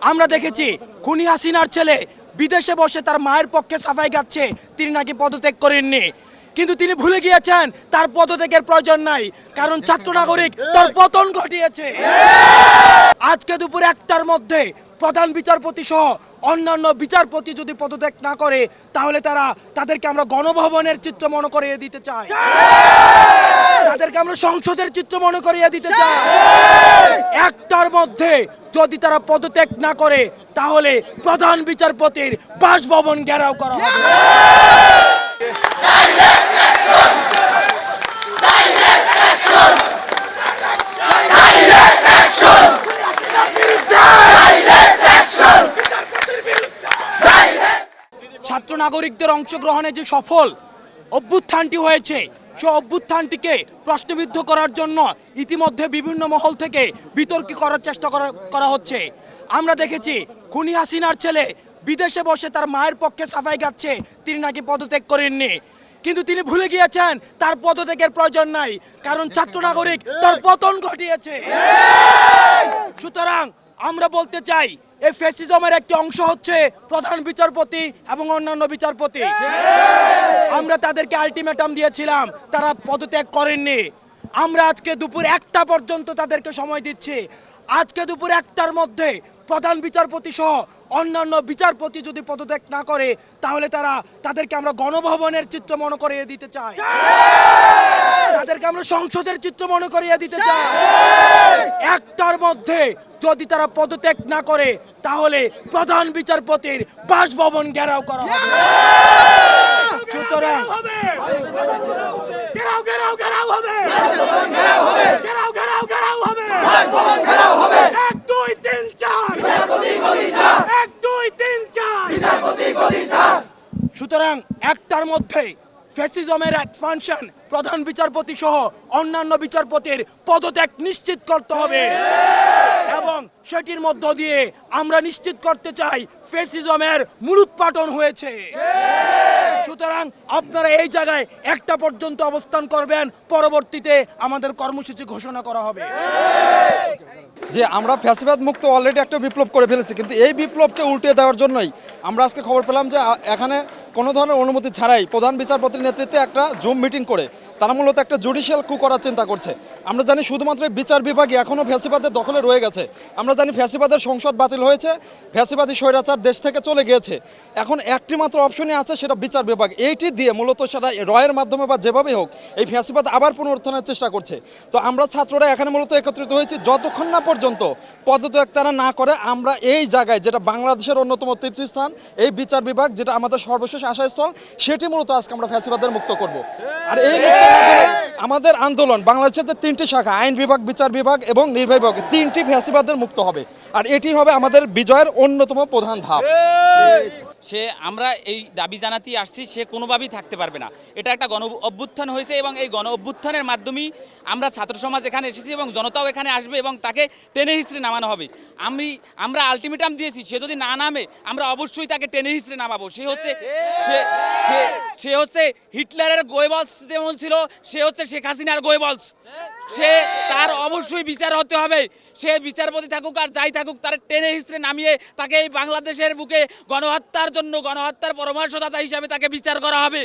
আমরা দেখেছি খুনি হাসিনার ছেলে বিদেশে বসে তার মায়ের পক্ষে সাফাই গাচ্ছে। তিনি নাকি পদত্যাগ করেননি। কিন্তু তিনি ভুলে গিয়েছেন, তার পদত্যাগের প্রয়োজন নাই। কারণ ছাত্র নাগরিক, তার পতন ঘটিয়েছে। আজকে দুপুর একটার মধ্যে প্রধান বিচারপতি সহ অন্যান্য বিচারপতি যদি পদত্যাগ না করে, তাহলে তারা তাদেরকে আমরা গণভবনের চিত্র মনে করিয়ে দিতে চাই। তাদেরকে আমরা সংসদের চিত্র মনে করিয়ে দিতে চাই। একটার মধ্যে যদি তারা পদত্যাগ না করে, তাহলে প্রধান বিচারপতির বাসভবন ঘেরাও করা হবে ছাত্র নাগরিকদের অংশগ্রহণে যে সফল অভ্যুত্থানটি হয়েছে, সে অভ্যুত্থানটিকে প্রশ্নবিদ্ধ করার জন্য ইতিমধ্যে বিভিন্ন মহল থেকে বিতর্কি করার চেষ্টা করা হচ্ছে। আমরা দেখেছি, খুনি হাসিনার ছেলে বিদেশে বসে তার মায়ের পক্ষে সাফাই গাচ্ছে, তিনি নাকি পদত্যাগ করেননি। কিন্তু তিনি ভুলে গিয়েছেন, তার পদত্যাগের প্রয়োজন নাই, কারণ ছাত্র নাগরিক তার পতন ঘটিয়েছে। সুতরাং আমরা বলতে চাই এই ফেসিজমের একটি অংশ হচ্ছে প্রধান বিচারপতি এবং অন্যান্য বিচারপতি। আমরা তাদেরকে আলটিমেটাম দিয়েছিলাম, তারা পদত্যাগ করেননি। আমরা আজকে দুপুর একটা পর্যন্ত তাদেরকে সময় দিচ্ছি। আজকে দুপুর একটার মধ্যে প্রধান বিচারপতি সহ অন্যান্য বিচারপতি যদি পদত্যাগ না করে, তাহলে তারা তাদেরকে আমরা গণভবনের চিত্র মনে করিয়ে দিতে চাই। আমরা সংসদের চিত্র মনে করিয়ে দিতে চাই। একটার মধ্যে যদি তারা পদত্যাগ না করে তাহলে প্রধান বিচারপতির বাসভবন ঘেরাও করা হবে। সুতরাং ঘেরাও ঘেরাও ঘেরাও হবে। ঘেরাও ঘেরাও ঘেরাও হবে। এক দুই তিন চার। এক দুই তিন চার। সুতরাং একটার মধ্যে ফ্যাসিজমের এক্সপানশন প্রধান বিচারপতি সহ অন্যান্য বিচারপতির পদত্যাগ নিশ্চিত করতে হবে। এবং সেটির মধ্য দিয়ে আমরা নিশ্চিত করতে চাই ফ্যাসিজমের মূলোৎপাটন হয়েছে। সুতরাং আপনারা এই জায়গায় একটা পর্যন্ত অবস্থান করবেন পরবর্তীতে আমাদের কর্মসূচি ঘোষণা করা হবে। যে আমরা ফ্যাসিবাদ মুক্ত অলরেডি একটা বিপ্লব করে ফেলেছি কিন্তু এই বিপ্লবকে উল্টে দেওয়ার জন্যই আমরা আজকে খবর পেলাম যে এখানে কোনো ধরনের অনুমতি ছাড়াই প্রধান বিচারপতির নেতৃত্বে একটা জুম মিটিং করে তারা মূলত একটা জুডিশিয়াল কু করার চিন্তা করছে। আমরা জানি শুধুমাত্র বিচার বিভাগে এখনও ফ্যাসিবাদের দখলে রয়ে গেছে। আমরা জানি ফ্যাসিবাদের সংসদ বাতিল হয়েছে, ফ্যাসিবাদী স্বৈরাচার দেশ থেকে চলে গিয়েছে। এখন একটি মাত্র অপশনই আছে, সেটা বিচার বিভাগ। এইটি দিয়ে মূলত সেটা রয়ের মাধ্যমে বা যেভাবেই হোক, এই ফ্যাসিবাদ আবার পুনরুত্থানের চেষ্টা করছে। তো আমরা ছাত্ররা এখানে মূলত একত্রিত হয়েছি, যতক্ষণ না পর্যন্ত পদত্যাগ তারা না করে, আমরা এই জায়গায় যেটা বাংলাদেশের অন্যতম তীর্থস্থান, এই বিচার বিভাগ, যেটা আমাদের সর্বশেষ আশাস্থল, সেটি মূলত আজকে আমরা ফ্যাসিবাদের মুক্ত করব। আর এই আমাদের আন্দোলন, বাংলাদেশের যে তিনটি শাখা, আইন বিভাগ, বিচার বিভাগ এবং নির্বাহী বিভাগ, তিনটি ফ্যাসিবাদের মুক্ত হবে। আর এটি হবে আমাদের বিজয়ের অন্যতম প্রধান ধাপ। সে আমরা এই দাবি জানাতেই আসছি, সে কোনোভাবেই থাকতে পারবে না। এটা একটা গণ অভ্যুত্থান হয়েছে এবং এই গণ অভ্যুত্থানের মাধ্যমেই আমরা ছাত্র সমাজ এখানে এসেছি এবং জনতাও এখানে আসবে এবং তাকে টেনে হিস্ট্রি নামানো হবে। আমি, আমরা আলটিমেটাম দিয়েছি, সে যদি না নামে, আমরা অবশ্যই তাকে টেনে হিস্ট্রি নামাবো। সে হচ্ছে, সে, সে- সে হচ্ছে হিটলারের গোয়েবলস যেমন ছিল, সে হচ্ছে শেখ হাসিনার গোয়েবলস সে, তার অবশ্যই বিচার হতে হবে। সে বিচারপতি থাকুক আর যাই থাকুক, তার টেনে হিস্ট্রে নামিয়ে তাকে এই বাংলাদেশের বুকে গণহত্যার জন্য গণহত্যার পরামর্শদাতা হিসাবে তাকে বিচার করা হবে।